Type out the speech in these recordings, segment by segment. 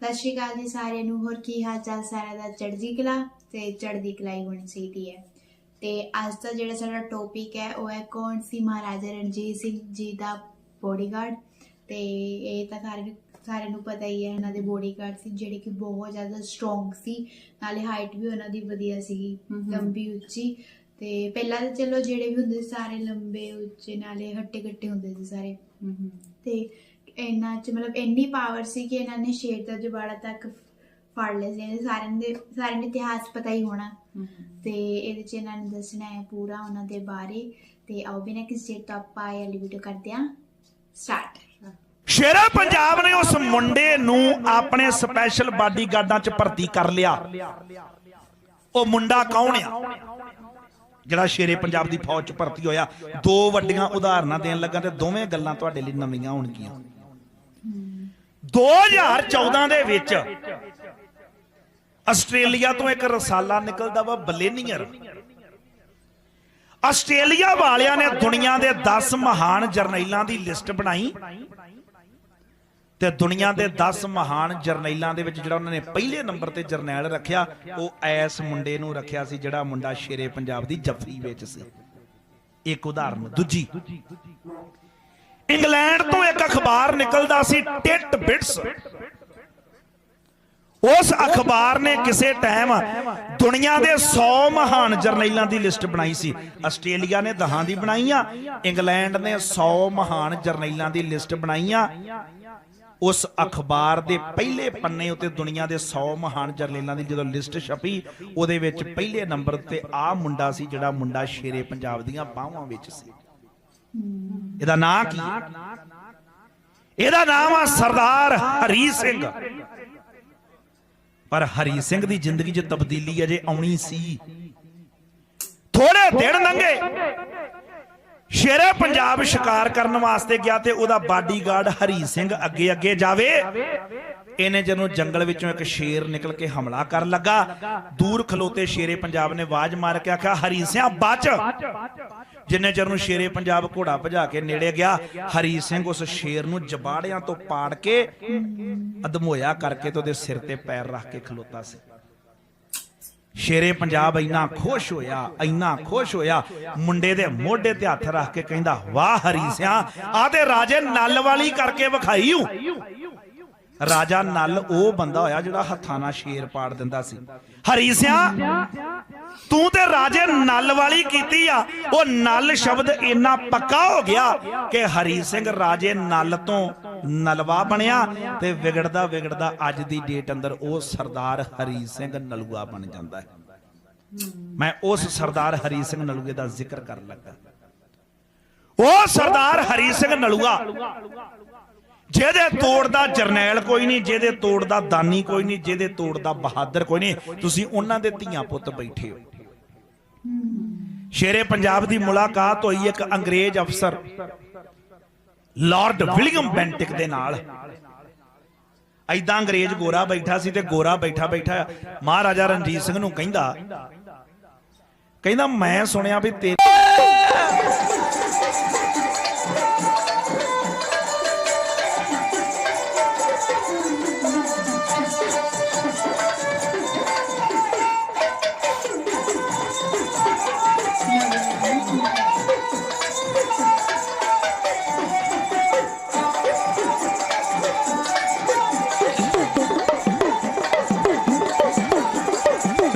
ਸਤਿ ਸ਼੍ਰੀ ਅਕਾਲ ਜੀ ਸਾਰਿਆਂ ਨੂੰ ਹੋਰ ਕੀ ਹਾਲ ਚਾਲ ਸਾਰਿਆਂ ਦਾ? ਚੜ੍ਹਦੀ ਕਲਾ ਤੇ ਚੜ੍ਹਦੀ ਕਲਾਈ ਹੋਣੀ ਚਾਹੀਦੀ ਹੈ। ਤੇ ਅੱਜ ਦਾ ਜਿਹੜਾ ਸਾਡਾ ਟੌਪਿਕ ਹੈ ਉਹ ਹੈ ਕੌਣ ਸੀ ਮਹਾਰਾਜਾ ਰਣਜੀਤ ਸਿੰਘ ਜੀ ਦਾ ਬੋਡੀਗਾਰਡ ਤੇ ਇਹ ਤਾਂ ਸਾਰੇ ਸਾਰਿਆਂ ਨੂੰ ਪਤਾ ਹੀ ਹੈ ਇਹਨਾਂ ਦੇ ਬੋਡੀਗਾਰਡ ਸੀ ਜਿਹੜੇ ਕਿ ਬਹੁਤ ਜ਼ਿਆਦਾ ਸਟਰੋਂਗ ਸੀ। ਨਾਲੇ ਹਾਈਟ ਵੀ ਉਹਨਾਂ ਦੀ ਵਧੀਆ ਸੀਗੀ। ਲੰਬੀ ਉੱਚੀ। ਤੇ ਪਹਿਲਾਂ ਤਾਂ ਚਲੋ ਜਿਹੜੇ ਵੀ ਹੁੰਦੇ ਸੀ ਸਾਰੇ ਲੰਬੇ ਉੱਚੇ ਨਾਲੇ ਹੱਟੇ ਕੱਟੇ ਹੁੰਦੇ ਸੀ ਸਾਰੇ। ਤੇ ਇਹਨਾਂ ਚ ਮਤਲਬ ਇੰਨੀ ਪਾਵਰ ਸੀ ਕਿ ਇਹਨਾਂ ਨੇ ਸ਼ੇਰ ਦਾ ਜੁਬਾੜਾ ਤੱਕ ਫੜ ਲਿਆ ਸੀ। ਸਾਰਿਆਂ ਦੇ ਸਾਰਿਆਂ ਨੂੰ ਇਤਿਹਾਸ ਪਤਾ ਹੀ ਹੋਣਾ। ਤੇ ਇਹਦੇ ਚ ਇਹਨਾਂ ਨੇ ਦੱਸਣਾ ਹੈ ਪੂਰਾ ਉਹਨਾਂ ਦੇ ਬਾਰੇ। ਤੇ ਆਓ ਬਿਨਾਂ ਕਿਸੇ ਚੀਜ਼ ਤੋਂ ਆਪਾਂ ਇਹ ਵੀਡੀਓ ਕਰਦੇ ਹਾਂ। ਸਟਾਰਟ ਸ਼ੇਰਾ ਪੰਜਾਬ ਨੇ ਉਸ ਮੁੰਡੇ ਨੂੰ ਆਪਣੇ ਸਪੈਸ਼ਲ ਬਾਡੀਗਾਰਡਾਂ 'ਚ ਭਰਤੀ ਕਰ ਲਿਆ। ਉਹ ਮੁੰਡਾ ਕੌਣ ਆ? ਜਿਹੜਾ ਸ਼ੇਰੇ ਪੰਜਾਬ ਦੀ ਫੌਜ 'ਚ ਭਰਤੀ ਹੋਇਆ। ਦੋ ਵੱਡੀਆਂ ਉਦਾਹਰਨਾਂ ਦੇਣ ਲੱਗਾ ਤੇ ਦੋਵੇਂ ਗੱਲਾਂ ਤੁਹਾਡੇ ਲਈ ਨਵੀਆਂ ਹੋਣਗੀਆਂ। 2014 ਦੇ ਵਿੱਚ ਆਸਟ੍ਰੇਲੀਆ ਤੋਂ ਇੱਕ ਰਸਾਲਾ ਨਿਕਲਦਾ ਵਾ ਬਲੇਨੀਅਰ। ਆਸਟ੍ਰੇਲੀਆ ਵਾਲਿਆਂ ਨੇ ਦੁਨੀਆ ਦੇ 10 ਮਹਾਨ ਜਰਨੈਲਾਂ ਦੀ ਲਿਸਟ ਬਣਾਈ। ਤੇ ਦੁਨੀਆ ਦੇ 10 ਮਹਾਨ ਜਰਨੈਲਾਂ ਦੇ ਵਿੱਚ ਜਿਹੜਾ ਉਹਨਾਂ ਨੇ ਪਹਿਲੇ ਨੰਬਰ ਤੇ ਜਰਨੈਲ ਰੱਖਿਆ, ਉਹ ਐਸ ਮੁੰਡੇ ਨੂੰ ਰੱਖਿਆ ਸੀ, ਜਿਹੜਾ ਮੁੰਡਾ ਸ਼ੇਰੇ ਪੰਜਾਬ ਦੀ ਜੱਫੀ ਵਿੱਚ ਸੀ। ਇੱਕ ਉਦਾਹਰਨ, ਦੂਜੀ। ਇੰਗਲੈਂਡ ਤੋਂ ਇੱਕ ਅਖਬਾਰ ਨਿਕਲਦਾ ਸੀ, ਟਿਟ ਬਿਟਸ। ਉਸ ਅਖਬਾਰ ਨੇ ਕਿਸੇ ਟਾਈਮ ਦੁਨੀਆ ਦੇ 100 ਮਹਾਨ ਜਰਨੈਲਾਂ ਦੀ ਲਿਸਟ ਬਣਾਈ ਸੀ। ਆਸਟ੍ਰੇਲੀਆ ਨੇ ਦਹਾਂ ਦੀ ਬਣਾਈ ਆ ਇੰਗਲੈਂਡ ਨੇ 100 ਮਹਾਨ ਜਰਨੈਲਾਂ ਦੀ ਲਿਸਟ ਬਣਾਈ ਆ ਉਸ ਅਖਬਾਰ ਦੇ ਪਹਿਲੇ ਪੰਨੇ ਉੱਤੇ ਦੁਨੀਆ ਦੇ 100 ਮਹਾਨ ਜਰਨੈਲਾਂ ਦੀ ਜਦੋਂ ਲਿਸਟ ਛਪੀ, ਉਹਦੇ ਵਿੱਚ ਪਹਿਲੇ ਨੰਬਰ ਤੇ ਆ ਮੁੰਡਾ ਸੀ, ਜਿਹੜਾ ਮੁੰਡਾ ਸ਼ੇਰੇ ਪੰਜਾਬ ਦੀਆਂ ਬਾਹਾਂ ਵਿੱਚ ਸੀ। ਇਹਦਾ ਨਾਂ ਕੀ? ਇਹਦਾ ਨਾਮ ਆ ਸਰਦਾਰ ਹਰੀ ਸਿੰਘ। ਪਰ ਹਰੀ ਸਿੰਘ ਦੀ ਜ਼ਿੰਦਗੀ 'ਚ ਤਬਦੀਲੀ ਅਜੇ ਆਉਣੀ ਸੀ। ਥੋੜੇ ਦਿਨ ਲੰਘੇ। ਸ਼ੇਰੇ ਪੰਜਾਬ ਸ਼ਿਕਾਰ ਕਰਨ ਵਾਸਤੇ ਗਿਆ ਤੇ ਉਹਦਾ ਬਾਡੀਗਾਰਡ ਹਰੀ ਸਿੰਘ ਅੱਗੇ ਅੱਗੇ ਜਾਵੇ। ਇਹਨੇ ਜਦੋਂ ਜੰਗਲ ਵਿੱਚੋਂ ਇੱਕ ਸ਼ੇਰ ਨਿਕਲ ਕੇ ਹਮਲਾ ਕਰਨ ਲੱਗਾ। ਦੂਰ ਖਲੋਤੇ ਸ਼ੇਰੇ ਪੰਜਾਬ ਨੇ ਆਵਾਜ਼ ਮਾਰ ਕੇ ਆਖਿਆ, ਹਰੀ ਸਿੰਘ, ਬਚ। ਜਿੰਨੇ ਚਿਰ ਨੂੰ ਸ਼ੇਰੇ ਪੰਜਾਬ ਘੋੜਾ ਭਜਾ ਕੇ ਨੇੜੇ ਗਿਆ, ਹਰੀ ਸਿੰਘ ਉਸ ਸ਼ੇਰ ਨੂੰ ਜਬਾੜਿਆਂ ਤੋਂ ਪਾੜ ਕੇ ਅਧਮੋਇਆ ਕਰਕੇ ਤੇ ਉਹਦੇ ਸਿਰ ਤੇ ਪੈਰ ਰੱਖ ਕੇ ਖਲੋਤਾ ਸੀ। ਸ਼ੇਰੇ ਪੰਜਾਬ ਇੰਨਾ ਖੁਸ਼ ਹੋਇਆ, ਇੰਨਾ ਖੁਸ਼ ਹੋਇਆ, ਮੁੰਡੇ ਦੇ ਮੋਢੇ ਤੇ ਹੱਥ ਰੱਖ ਕੇ ਕਹਿੰਦਾ, ਵਾਹ ਹਰੀ ਸਿਆ ਆ ਤੇ ਰਾਜੇ ਨਲ ਵਾਲੀ ਕਰਕੇ ਵਿਖਾਈ ਹੂੰ ਰਾਜਾ ਨਲ ਉਹ ਬੰਦਾ ਹੋਇਆ ਜਿਹੜਾ ਹੱਥਾਂ ਨਾਲ ਸ਼ੇਰ ਪਾੜ ਦਿੰਦਾ ਸੀ। ਹਰੀ ਸਿਆ, ਤੂੰ ਤੇ ਰਾਜੇ ਨਲ ਵਾਲੀ ਕੀਤੀ ਆ। ਉਹ ਨਲ ਸ਼ਬਦ ਇੰਨਾ ਪੱਕਾ ਹੋ ਗਿਆ ਕਿ ਹਰੀ ਸਿੰਘ ਰਾਜੇ ਨਲ ਤੋਂ ਨਲਵਾ ਬਣਿਆ ਤੇ ਵਿਗੜਦਾ ਵਿਗੜਦਾ ਅੱਜ ਦੀ ਡੇਟ ਅੰਦਰ ਉਹ ਸਰਦਾਰ ਹਰੀ ਸਿੰਘ ਨਲੂਆ ਬਣ ਜਾਂਦਾ ਹੈ। ਮੈਂ ਉਸ ਸਰਦਾਰ ਹਰੀ ਸਿੰਘ ਨਲੂਏ ਦਾ ਜ਼ਿਕਰ ਕਰਨ ਲੱਗਾ। ਉਹ ਸਰਦਾਰ ਹਰੀ ਸਿੰਘ ਨਲੂਆ ਜਿਹਦੇ ਤੋੜਦਾ ਜਰਨੈਲ ਕੋਈ ਨਹੀਂ, ਜਿਹਦੇ ਤੋੜਦਾ ਦਾਨੀ ਕੋਈ ਨਹੀਂ, ਜਿਹਦੇ ਤੋੜਦਾ ਬਹਾਦਰ ਕੋਈ ਨਹੀਂ, ਤੁਸੀਂ ਉਹਨਾਂ ਦੇ ਧੀਆਂ ਪੁੱਤ ਬੈਠੇ ਹੋ। ਸ਼ੇਰੇ ਪੰਜਾਬ ਦੀ ਮੁਲਾਕਾਤ ਹੋਈ ਇੱਕ ਅੰਗਰੇਜ਼ ਅਫਸਰ, ਲਾਰਡ ਵਿਲੀਅਮ ਬੈਂਟਿਕ ਦੇ ਨਾਲ। ਐਦਾਂ ਅੰਗਰੇਜ਼ ਗੋਰਾ ਬੈਠਾ ਸੀ ਤੇ ਗੋਰਾ ਬੈਠਾ ਬੈਠਾ ਮਹਾਰਾਜਾ ਰਣਜੀਤ ਸਿੰਘ ਨੂੰ ਕਹਿੰਦਾ ਕਹਿੰਦਾ ਮੈਂ ਸੁਣਿਆ ਵੀ ਤੇ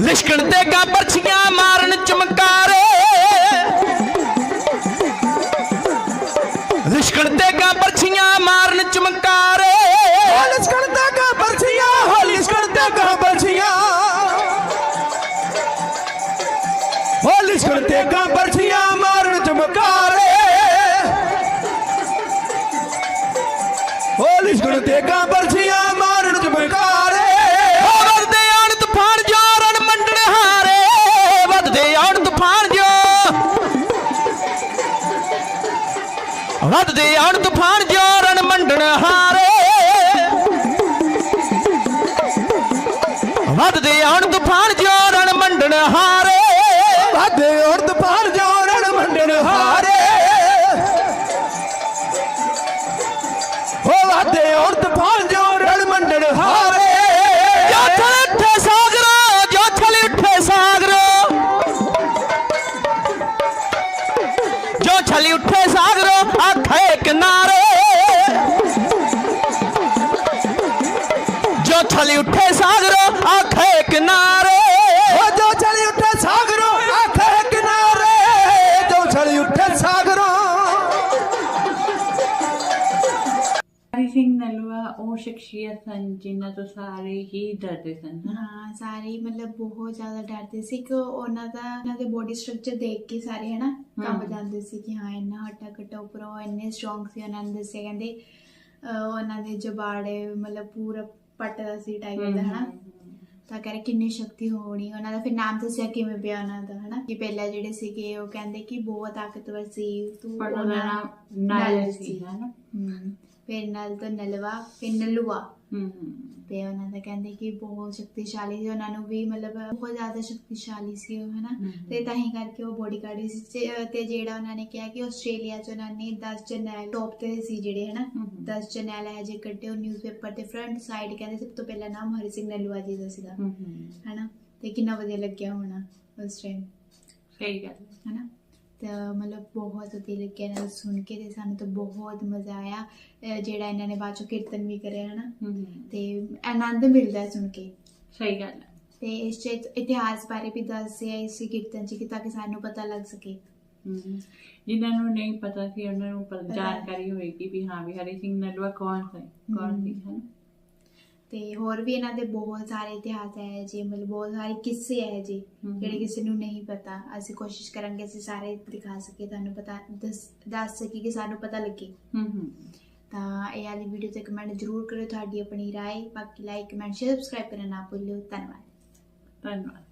ਲਿਸ਼ਕਣ ਤੇ ਗਾ ਪਰਛੀਆਂ ਮਾਰਨ ਚਮਕਾਰੇ। ਲਿਸ਼ਕਣ ਤੇ ਗਾ ਪਰਛੀਆਂ ਮਾਰਨ ਚਮਕਾਰੇ। ਲਿਸ਼ਕਣ ਤੇ ਗਾ ਪਰਛੀਆਂ ਹੋ ਲਿਸ਼ਕਣ ਤੇ ਗਾ ਪਰਛੀਆਂ ਹੋ ਲਿਸ਼ਕਣ ਤੇ ਗਾ ਪਰਛੀਆਂ ਮਾਰਨ ਚਮਕਾਰੇ। ਹੋ ਲਿਸ਼ਕਣ ਤੇ ਗਾ ਵੱਧਦੇ ਆਣ ਤੂਫਾਨ ਜੋ ਰਣ ਮੰਡਣ ਹਾਰੇ। ਵੱਧਦੇ ਆਣ ਤੂਫਾਨ ਜੋ ਰਣ ਮੰਡਣ ਹਾਰੇ। ਵੱਧਦੇ ਆਣ ਤੂਫਾਨ ਜੋਰਨ ਰਣ ਮੰਡਣ ਹਾਰੇ। ਹੋ ਵਾਦੇ ਔਰ ਜੋ ਛਲੀ ਉੱਠੇ ਸਾਗਰੋਂ ਆਖੇ ਕਿਨਾਰੇ ਜੋ ਛਲੀ ਉੱਠੇ ਸਾਗਰੋਂ ਆਖੇ ਕਿਨਾਰੇ ਸਨ ਜਿਨ੍ਹਾਂ ਤੋਂ ਸਾਰੇ ਹੀ ਡਰਦੇ ਸਨ। ਹਾਂ ਸਾਰੇ ਹੀ ਮਤਲਬ ਬਹੁਤ ਜ਼ਿਆਦਾ ਡਰਦੇ ਸੀ ਕਿ ਉਹਨਾਂ ਦਾ ਉਹਨਾਂ ਦੇ ਬੋਡੀ ਸਟਰਕਚਰ ਦੇਖ ਕੇ ਸਾਰੇ ਹਨਾ ਕੰਬ। ਜਾਂਦੇ ਸੀ ਕਿ ਹਾਂ ਇੰਨਾ ਹੱਟਾ ਕੱਟਾ ਉੱਪਰੋਂ ਇੰਨੇ ਸਟਰੋਂਗ ਸੀ ਉਹਨਾਂ ਨੇ ਦੱਸਿਆ ਕਹਿੰਦੇ ਉਹਨਾਂ ਦੇ ਜਬਾੜੇ ਮਤਲਬ ਪੂਰਾ ਪੱਟਦਾ ਸੀ ਟਾਈਪ ਦਾ ਹਨਾ। ਤਾਂ ਕਰੇ ਕਿੰਨੀ ਸ਼ਕਤੀ ਹੋਣੀ ਉਹਨਾਂ ਦਾ ਫਿਰ ਨਾਮ ਦੱਸਿਆ ਕਿਵੇਂ ਪਿਆ ਉਹਨਾਂ ਦਾ ਹਨਾ। ਕਿ ਪਹਿਲਾਂ ਜਿਹੜੇ ਸੀਗੇ ਉਹ ਕਹਿੰਦੇ ਕਿ ਬਹੁਤ ਤਾਕਤਵਰ ਸੀ ਤੂੰ ਉਹਨਾਂ ਦਾ ਨਾਮ ਨਾਲ ਸੀ ਹਨਾ। ਫਿਰ ਨਲ ਤੋਂ ਨਲਵਾ ਫਿਰ ਨਲੂਆ। ਹੂੰ ਤੇ ਉਹਨਾਂ ਦਾ ਕਹਿੰਦੇ ਕਿ ਬਹੁਤ ਸ਼ਕਤੀਸ਼ਾਲੀ ਸੀ ਉਹਨਾਂ ਨੂੰ ਵੀ ਮਤਲਬ ਬਹੁਤ ਜ਼ਿਆਦਾ ਸ਼ਕਤੀਸ਼ਾਲੀ ਸੀ ਉਹ ਹਨਾ। ਤੇ ਤਾਂ ਹੀ ਕਰਕੇ ਉਹ ਬੋਡੀਗਾਰਡ ਸੀ ਤੇ- ਜਿਹੜਾ ਉਹਨਾਂ ਨੇ ਕਿਹਾ ਕਿ ਆਸਟ੍ਰੇਲੀਆ ਚ ਉਹਨਾਂ ਨੇ 10 ਜਰਨੈਲ ਟੌਪ ਤੇ ਸੀ ਜਿਹੜੇ ਹਨਾ ਹਮ। 10 ਜਰਨੈਲ ਹੈ ਜੇ ਕੱਢੇ ਉਹ ਨਿਊਜ਼ਪੇਪਰ ਤੇ ਫਰੰਟ ਸਾਈਡ ਕਹਿੰਦੇ ਸਭ ਤੋਂ ਪਹਿਲਾ ਨਾਮ ਹਰੀ ਸਿੰਘ ਨਲੂਆ ਜੀ ਦਾ ਸੀਗਾ ਹਨਾ ਤੇ ਕਿੰਨਾ ਵਧੀਆ ਲੱਗਿਆ ਹੋਣਾ ਉਸ ਟਾਈਮ ਸਹੀ ਗੱਲ ਹੈ। ਹਨਾ ਮਤਲਬ ਬਹੁਤ ਵਧੀਆ ਲੱਗਿਆ ਇਹਨਾਂ ਨੂੰ ਸੁਣ ਕੇ ਤੇ ਸਾਨੂੰ ਤਾਂ ਬਹੁਤ ਮਜ਼ਾ ਆਇਆ। ਜਿਹੜਾ ਇਹਨਾਂ ਨੇ ਬਾਅਦ ਚੋਂ ਕੀਰਤਨ ਵੀ ਕਰਿਆ ਹਨਾ? ਤੇ ਆਨੰਦ ਮਿਲਦਾ ਸੁਣ ਕੇ। ਸਹੀ ਗੱਲ ਹੈ। ਤੇ ਇਸ ਚ ਇਤਿਹਾਸ ਬਾਰੇ ਵੀ ਦੱਸਿਆ ਇਸ ਕੀਰਤਨ ਚ ਕਿ ਤਾਂ ਕਿ ਸਾਨੂੰ ਪਤਾ ਲੱਗ ਸਕੇ। ਜਿਨ੍ਹਾਂ ਨੂੰ ਨਹੀਂ ਪਤਾ ਸੀ ਉਹਨਾਂ ਨੂੰ। ਜਾਣਕਾਰੀ ਹੋਏਗੀ ਵੀ ਹਾਂ ਵੀ ਹਰੀ ਸਿੰਘ ਨਲੂਆ ਕੌਣ ਸੀ? ਕੌਣ ਸੀ ਹਨਾ? ਤੇ ਹੋਰ ਵੀ ਇਹਨਾਂ ਦੇ ਬਹੁਤ ਸਾਰੇ ਇਤਿਹਾਸ ਹੈ ਜੀ ਮਤਲਬ ਬਹੁਤ ਸਾਰੇ ਕਿੱਸੇ ਹੈ ਜੀ। ਜਿਹੜੇ ਕਿਸੇ ਨੂੰ ਨਹੀਂ ਪਤਾ ਅਸੀਂ ਕੋਸ਼ਿਸ਼ ਕਰਾਂਗੇ ਅਸੀਂ ਸਾਰੇ ਦਿਖਾ ਸਕੀਏ ਤੁਹਾਨੂੰ ਪਤਾ ਦੱਸ ਦੱਸ ਸਕੀ ਕਿ ਸਾਨੂੰ ਪਤਾ ਲੱਗੇ ਹੂੰ ਹੂੰ ਤਾਂ ਇਹ ਵਾਲੀ ਵੀਡੀਓ ਤੇ ਕਮੈਂਟ ਜ਼ਰੂਰ ਕਰਿਓ ਤੁਹਾਡੀ ਆਪਣੀ ਰਾਏ ਬਾਕੀ ਲਾਈਕ ਕਮੈਂਟ ਸ਼ੇਅਰ ਸਬਸਕ੍ਰਾਈਬ ਕਰਨਾ ਨਾ ਭੁੱਲਿਓ ਧੰਨਵਾਦ ਧੰਨਵਾਦ